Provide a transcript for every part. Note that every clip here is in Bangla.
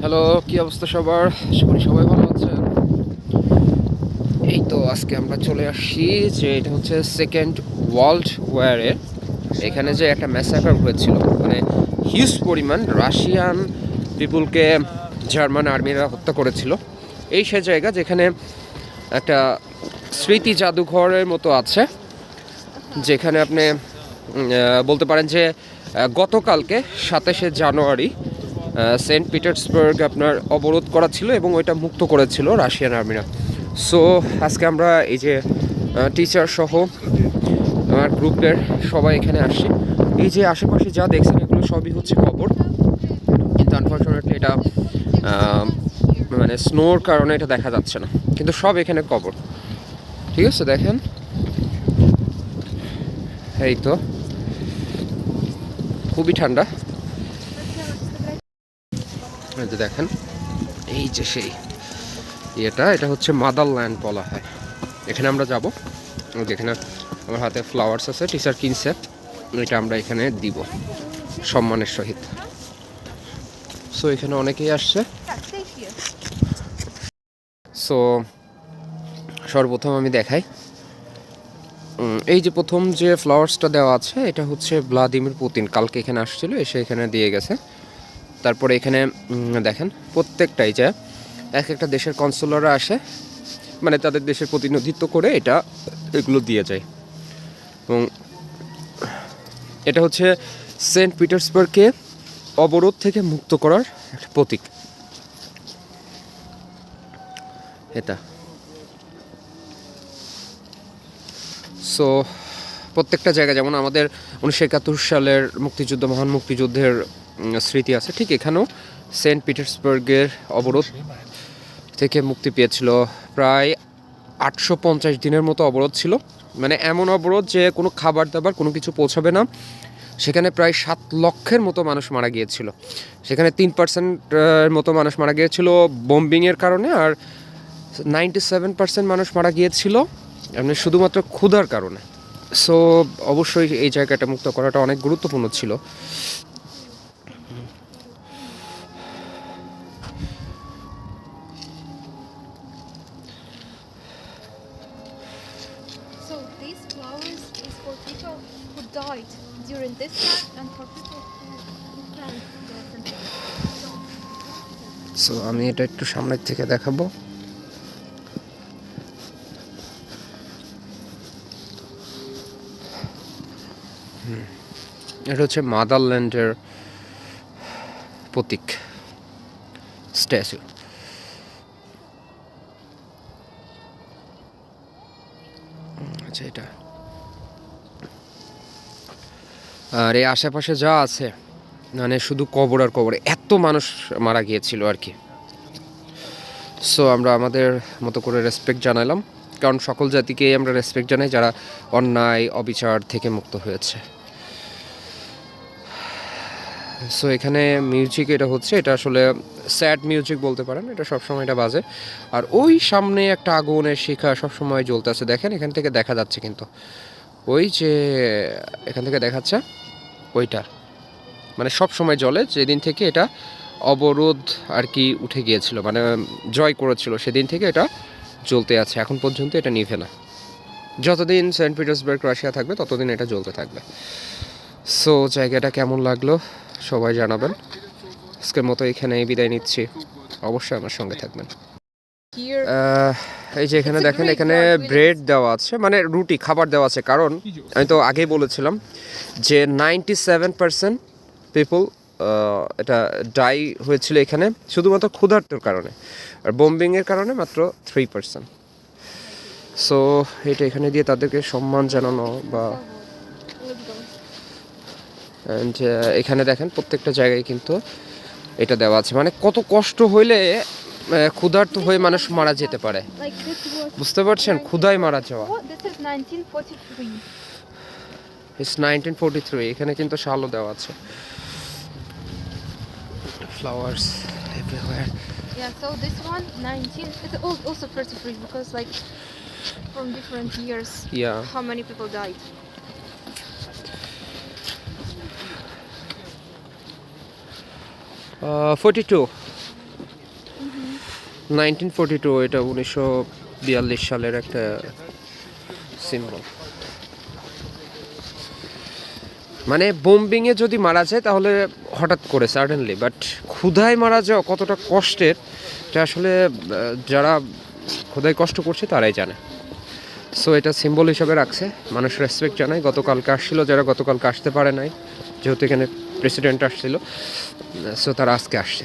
হ্যালো, কি অবস্থা সবার? করি সবাই ভালো আছেন। এই তো আজকে আমরা চলে আসছি যে এটা হচ্ছে সেকেন্ড ওয়ার্ল্ড ওয়ারে এখানে যে একটা ম্যাসাকার হয়েছিল মানে হিউজ পরিমাণ রাশিয়ান পিপুলকে জার্মান আর্মিরা হত্যা করেছিল। এই সে জায়গা যেখানে একটা স্মৃতি জাদুঘরের মতো আছে, যেখানে আপনি বলতে পারেন যে গতকালকে সাতাশে জানুয়ারি সেন্ট পিটার্সবার্গ আপনার অবরোধ করা ছিল এবং ওইটা মুক্ত করেছিল রাশিয়ান আর্মিরা সো আজকে আমরা এই যে টিচার সহ আমার গ্রুপের সবাই এখানে আসছি। এই যে আশেপাশে যা দেখছেন, এগুলো সবই হচ্ছে কবর। কিন্তু আনফর্চুনেটলি এটা মানে স্নোর কারণে এটা দেখা যাচ্ছে না। কিন্তু সব এখানে কবর। ঠিক আছে, দেখেন। এই তো। খুবই ঠান্ডা। এই যে দেখেন, এই যে সেই ইয়েটা, এটা হচ্ছে মাদার ল্যান্ড বলা হয়। এখানে আমরা যাব। যেখানে আমার হাতে ফ্লাওয়ার্স আছে টিচার কিনছে এটা আমরা এখানে দিব, সম্মানের সহিত। সো এখানে অনেকেই আসছে। সো সর্বপ্রথম আমি দেখাই। এই যে প্রথম যে ফ্লাওয়ার্সটা দেওয়া আছে, এটা হচ্ছে ভ্লাদিমির পুতিন। কালকে এখানে আসছিল, এসে এখানে দিয়ে গেছে। তারপরে এখানে দেখেন প্রত্যেকটাই যে এক একটা দেশের কনসুলাররা আসে মানে তাদের দেশের প্রতিনিধিত্ব করে এটা এগুলো দিয়ে যায়। এবং এটা হচ্ছে সেন্ট পিটার্সবার্গকে অবরোধ থেকে মুক্ত করার একটা প্রতীক। এটা। সো প্রত্যেকটা জায়গা যেমন আমাদের উনিশশো একাত্তর সালের মুক্তিযুদ্ধ, মহান মুক্তিযুদ্ধের স্মৃতি আছে। ঠিক এখানেও সেন্ট পিটার্সবার্গের অবরোধ থেকে মুক্তি পেয়েছিল। প্রায় আটশো পঞ্চাশ দিনের মতো অবরোধ ছিল। মানে এমন অবরোধ যে কোনো খাবার দাবার কোনো কিছু পৌঁছাবে না। সেখানে প্রায় সাত লক্ষের মতো মানুষ মারা গিয়েছিল। সেখানে তিন পার্সেন্টের মতো মানুষ মারা গিয়েছিল বোম্বিংয়ের কারণে আর নাইনটি সেভেন পার্সেন্ট মানুষ মারা গিয়েছিল। এমনি শুধুমাত্র ক্ষুধার কারণে। সো অবশ্যই এই জায়গাটা মুক্ত করাটা অনেক গুরুত্বপূর্ণ ছিল। These flowers is for people who died during this time and for people who them. So আমি এটা একটু সামনের থেকে দেখাবো এটা হচ্ছে মাদারল্যান্ডের প্রতীক স্ট্যাচু এটা আর এই আশেপাশে যা আছে মানে শুধু কবর আর কবর, এত মানুষ মারা গিয়েছিল আর কি। সো আমরা আমাদের মতো করে রেসপেক্ট জানালাম। কারণ সকল জাতিকেই আমরা রেসপেক্ট জানাই যারা অন্যায়, অবিচার থেকে মুক্ত হয়েছে। সো এখানে মিউজিক এটা হচ্ছে, এটা আসলে স্যাড মিউজিক বলতে পারেন, এটা সবসময় এটা বাজে। আর ওই সামনে একটা আগুনের শিখা সবসময় জ্বলতে আছে। দেখেন, এখান থেকে দেখা যাচ্ছে কিন্তু। ওই যে, এখান থেকে দেখাচ্ছে, ওইটা। মানে সব সময় জ্বলে, যেদিন থেকে এটা অবরোধ আর কি উঠে গিয়েছিল মানে জয় করেছিল, সেদিন থেকে এটা জ্বলতে আছে। এখন পর্যন্ত এটা নিভে না। যতদিন সেন্ট পিটার্সবার্গ, রাশিয়া থাকবে, ততদিন এটা জ্বলতে থাকবে। সো জায়গাটা কেমন লাগল? সবাই জানাবেন। আজকের মতো এখানেই বিদায় নিচ্ছি। অবশ্যই আমার সঙ্গে থাকবেন। এই যে এখানে দেখেন এখানে ব্রেড দেওয়া আছে মানে রুটি খাবার দেওয়া আছে। কারণ আমি তো আগেই বলেছিলাম যে নাইনটি সেভেন পার্সেন্ট পিপল এটা ডাই হয়েছিল এখানে শুধুমাত্র ক্ষুধার্তর কারণে। আর বোম্বিংয়ের কারণে মাত্র থ্রি পার্সেন্ট সো এটা এখানে দিয়ে তাদেরকে সম্মান জানানো বা. অ্যান্ড এখানে দেখেন প্রত্যেকটা জায়গায় কিন্তু এটা দেওয়া আছে মানে কত কষ্ট হইলে ক্ষুধার্ত হয়ে মানুষ মারা যেতে পারে. বুঝতে পারছেন ক্ষুধায় মারা যাওয়া What? This is 1943. It's nineteen forty three এখানে কিন্তু শালও দেওয়া আছে flowers everywhere Yeah. So this one 19. It's also 43 because like from different years, yeah how many people died. Forty two nineteen forty two এটা উনিশশো বিয়াল্লিশ সালের একটা সিম্বল মানে বোম্বিংয়ে যদি মারা যায়, তাহলে হঠাৎ করে সাডেনলি বাট ক্ষুধায় মারা যাওয়া কতটা কষ্টের, এটা আসলে যারা ক্ষুধায় কষ্ট করছে, তারাই জানে। সো এটা সিম্বল হিসাবে রাখছে। মানুষ রেসপেক্ট জানায়। গতকালকে আসছিল, যারা গতকালকে আসতে পারে নাই, যেহেতু এখানে প্রেসিডেন্ট আসছিল সো তারা আজকে আসছে.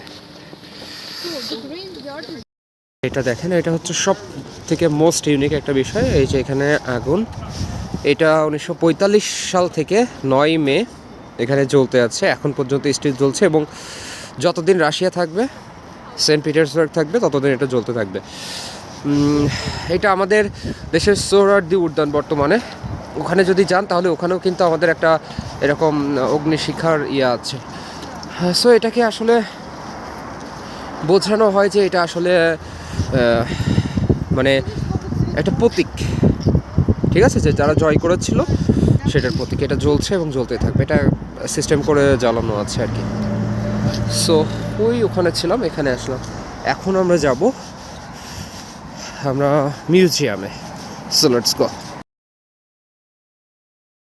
এটা দেখেন, এটা হচ্ছে সব থেকে মোস্ট ইউনিক একটা বিষয়, এই যে এখানে আগুন এটা উনিশশো পঁয়তাল্লিশ সাল থেকে নয় মে এখানে জ্বলতে আছে, এখন পর্যন্ত স্টিল জ্বলছে এবং যতদিন রাশিয়া থাকবে, সেন্ট পিটার্সবার্গ থাকবে, ততদিন এটা জ্বলতে থাকবে এটা আমাদের দেশের সোহরার্দি উদ্যান বর্তমানে। ওখানে যদি যান তাহলে ওখানেও কিন্তু আমাদের একটা এরকম অগ্নিশিখার ইয়ে আছে। সো এটাকে আসলে বোঝানো হয় যে এটা আসলে মানে একটা প্রতীক। ঠিক আছে? যে যারা জয় করেছিল সেটার প্রতীক। এটা জ্বলছে এবং জ্বলতে থাকবে। এটা সিস্টেম করে জ্বালানো আছে আর কি। সো ওই ওখানে ছিলাম, এখানে আসলাম। এখন আমরা যাব আমরা মিউজিয়ামে। So let's